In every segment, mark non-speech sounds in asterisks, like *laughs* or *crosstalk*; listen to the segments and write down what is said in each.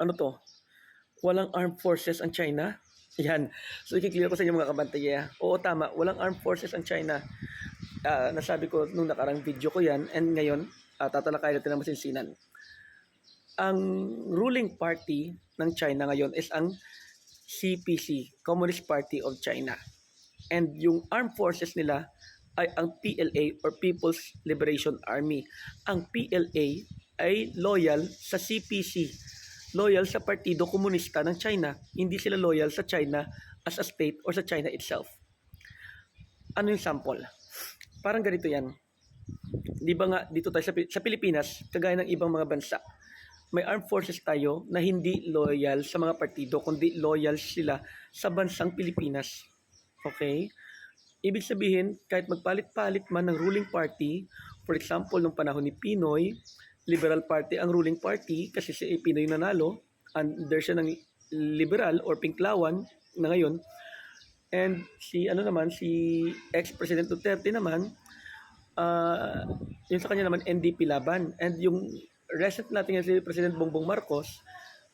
ano to? Walang armed forces ang China? Yan. So, i-clear ko sa inyo mga kabantaya. Oo, tama. Walang armed forces ang China. Ah, nasabi ko nung nakarang video ko yan. And ngayon, uh, tatalakay natin ang masinsinan. Ang ruling party ng China ngayon is ang CPC, Communist Party of China. And yung armed forces nila ay ang PLA or People's Liberation Army. Ang PLA ay loyal sa CPC, loyal sa Partido Komunista ng China. Hindi sila loyal sa China as a state or sa China itself. Ano yung sample? Parang ganito yan. Di ba nga dito tayo sa, sa Pilipinas, kagaya ng ibang mga bansa, may armed forces tayo na hindi loyal sa mga partido, kundi loyal sila sa bansang Pilipinas. Okay? Ibig sabihin, kahit magpalit-palit man ng ruling party, for example, nung panahon ni Pinoy, Liberal Party ang ruling party kasi si Pinoy nanalo, under siya ng liberal or pinklawan na ngayon. And si ano naman, si ex-president Duterte naman, ah yung sa kanya naman NDP laban. And yung recent natin si President Bongbong Marcos,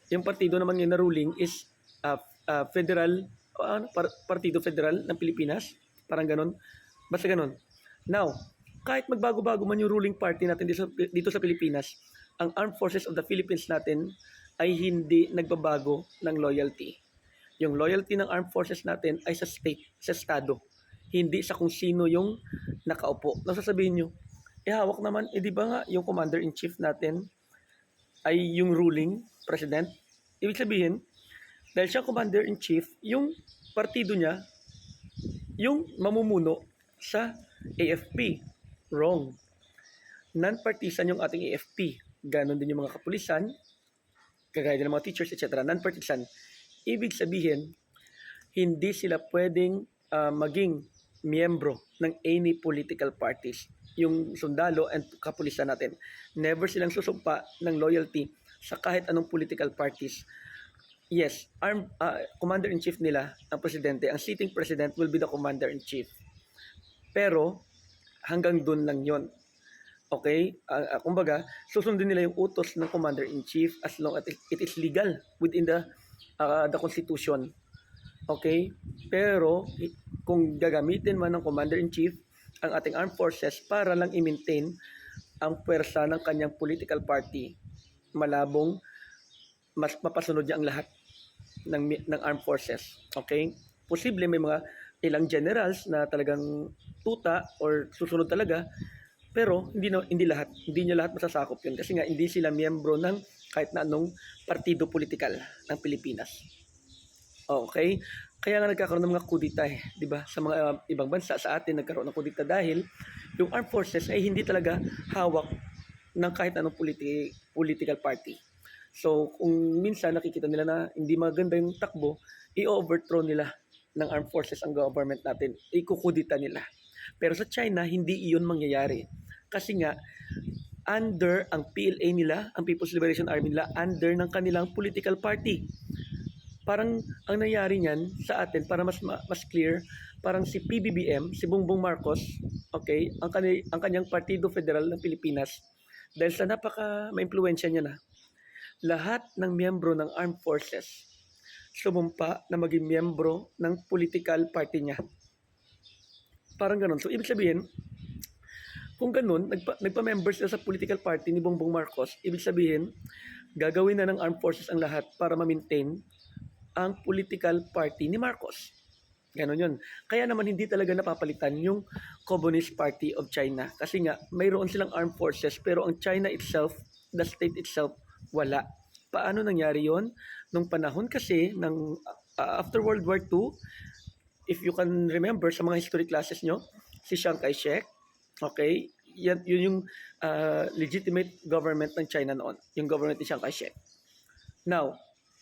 yung partido naman ngayon na ruling is ah, ah, Federal, ano, par- Partido Federal ng Pilipinas. Parang ganon. Basta ganon. Now, kahit magbago-bago man yung ruling party natin dito sa, dito sa Pilipinas, ang Armed Forces of the Philippines natin ay hindi nagbabago ng loyalty. Yung loyalty ng armed forces natin ay sa state, sa estado. Hindi sa kung sino yung nakaupo. Nang sasabihin nyo, eh hawak naman, eh di ba nga yung commander-in-chief natin ay yung ruling president? Ibig sabihin, dahil siya commander-in-chief, yung partido niya, yung mamumuno sa AFP. Wrong. Non-partisan yung ating AFP. Ganon din yung mga kapulisan, kagaya din ng mga teachers, etc. Non-partisan. Ibig sabihin, hindi sila pwedeng ah, maging miyembro ng any political parties. Yung sundalo and kapulisan natin. Never silang susumpa ng loyalty sa kahit anong political parties. Yes, arm, ah, commander-in-chief nila, ang presidente, ang sitting president will be the commander-in-chief. Pero, hanggang doon lang yon Okay? Ah, ah, kumbaga, susundin nila yung utos ng commander-in-chief as long as it is legal within the ah, the constitution. Okay? Pero kung gagamitin man ng commander-in-chief ang ating armed forces para lang i-maintain ang puwersa ng kanyang political party, malabong mas mapasunod niya ang lahat ng ng armed forces. Okay? Posible may mga ilang generals na talagang tuta or susunod talaga pero hindi na, hindi lahat, hindi niya lahat masasakop 'yun kasi nga hindi sila miyembro ng kahit na anong partido politikal ng Pilipinas. Okay? Kaya nga nagkakaroon ng mga kudita eh, 'di ba? Sa mga uh, ibang bansa sa atin nagkaroon ng kudita dahil yung armed forces ay hindi talaga hawak ng kahit anong politi- political party. So, kung minsan nakikita nila na hindi maganda yung takbo, i-overthrow nila ng armed forces ang government natin. Ikukudita nila. Pero sa China, hindi iyon mangyayari. Kasi nga, under ang PLA nila, ang People's Liberation Army nila, under ng kanilang political party. Parang ang nangyari niyan sa atin, para mas ma- mas clear, parang si PBBM, si Bongbong Marcos, okay, ang, kani, ang kanyang Partido Federal ng Pilipinas, dahil sa napaka maimpluwensya niya na, lahat ng miyembro ng armed forces sumumpa na maging miyembro ng political party niya. Parang ganun. So, ibig sabihin, kung ganun, nagpa, nagpa-member sila sa political party ni Bongbong Marcos, ibig sabihin, gagawin na ng armed forces ang lahat para ma-maintain ang political party ni Marcos. Ganon yun. Kaya naman hindi talaga napapalitan yung Communist Party of China. Kasi nga, mayroon silang armed forces pero ang China itself, the state itself, wala. Paano nangyari yon Nung panahon kasi ng uh, after World War II, if you can remember sa mga history classes nyo, si Chiang Kai-shek, okay, yan, yun yung uh, legitimate government ng China noon, yung government ni Chiang Kai-shek. Now,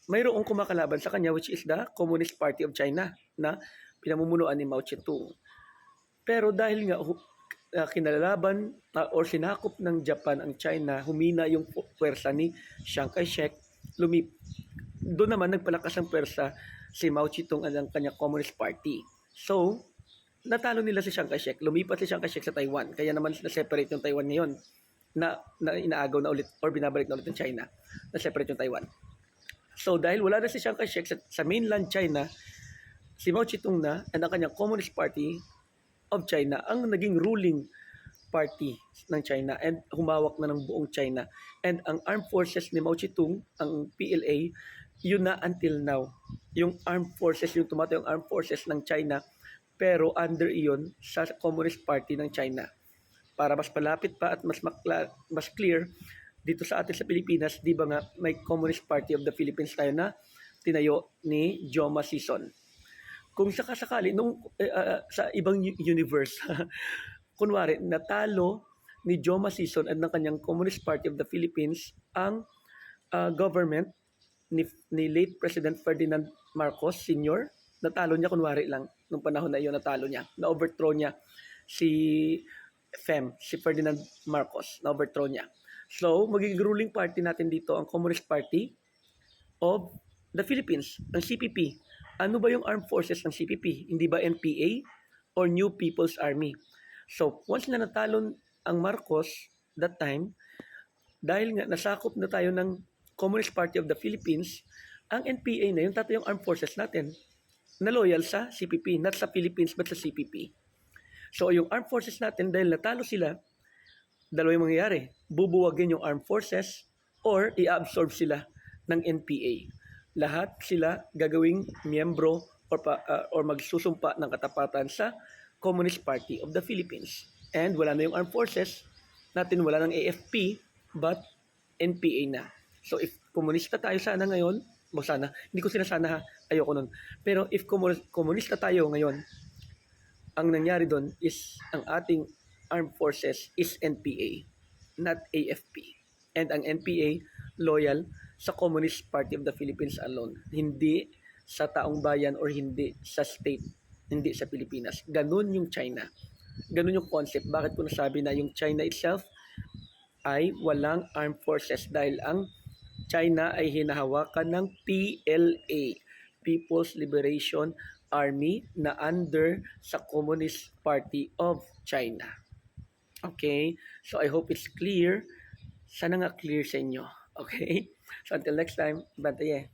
mayroong kumakalaban sa kanya which is the Communist Party of China na pinamumunuan ni Mao Zedong. Pero dahil nga uh, kinalalaban uh, or sinakop ng Japan ang China, humina yung puwersa ni Chiang Kai-shek, lumip doon naman nagpalakas ang puwersa si Mao Zedong at ang kanyang Communist Party. So, natalo nila si Chiang Kai-shek. Lumipat si Chiang Kai-shek sa Taiwan. Kaya naman na-separate yung Taiwan ngayon na, na inaagaw na ulit or binabalik na ulit ng China. Na-separate yung Taiwan. So dahil wala na si Chiang Kai-shek sa, sa mainland China, si Mao Zedong na and ang kanyang Communist Party of China ang naging ruling party ng China and humawak na ng buong China. And ang armed forces ni Mao Zedong, ang PLA, yun na until now. Yung armed forces, yung tumatayong armed forces ng China, pero under iyon sa Communist Party ng China. Para mas palapit pa at mas makla, mas clear, dito sa atin sa Pilipinas, di ba nga may Communist Party of the Philippines tayo na tinayo ni Joma Sison. Kung sakasakali, nung, ah, sa ibang universe, *laughs* kunwari, natalo ni Joma Sison at ng kanyang Communist Party of the Philippines ang ah, government ni, ni late President Ferdinand Marcos Sr. Natalo niya, kunwari lang, nung panahon na iyon, natalo niya. Na-overthrow niya si FEM, si Ferdinand Marcos. Na-overthrow niya. So, magiging ruling party natin dito ang Communist Party of the Philippines, ang CPP. Ano ba yung armed forces ng CPP? Hindi ba NPA or New People's Army? So, once na natalo ang Marcos that time, dahil nga nasakop na tayo ng Communist Party of the Philippines, ang NPA na yung armed forces natin na loyal sa CPP, not sa Philippines but sa CPP. So yung armed forces natin, dahil natalo sila, dalawa yung mangyayari. Bubuwagin yung armed forces or i-absorb sila ng NPA. Lahat sila gagawing miyembro or, pa, uh, or magsusumpa ng katapatan sa Communist Party of the Philippines. And wala na yung armed forces natin, wala ng AFP, but NPA na. So if komunista tayo sana ngayon, o sana, hindi ko sinasana ha, ayoko nun. Pero if komu- komunista tayo ngayon, ang nangyari doon is ang ating armed forces is NPA, not AFP. And ang NPA loyal sa Communist Party of the Philippines alone, hindi sa taong bayan or hindi sa state, hindi sa Pilipinas. Ganun yung China. Ganun yung concept. Bakit ko nasabi na yung China itself ay walang armed forces dahil ang China ay hinahawakan ng PLA, People's Liberation Army na under sa Communist Party of China. Okay? So I hope it's clear. Sana nga clear sa inyo. *laughs* Okay? So until next time, bantaye.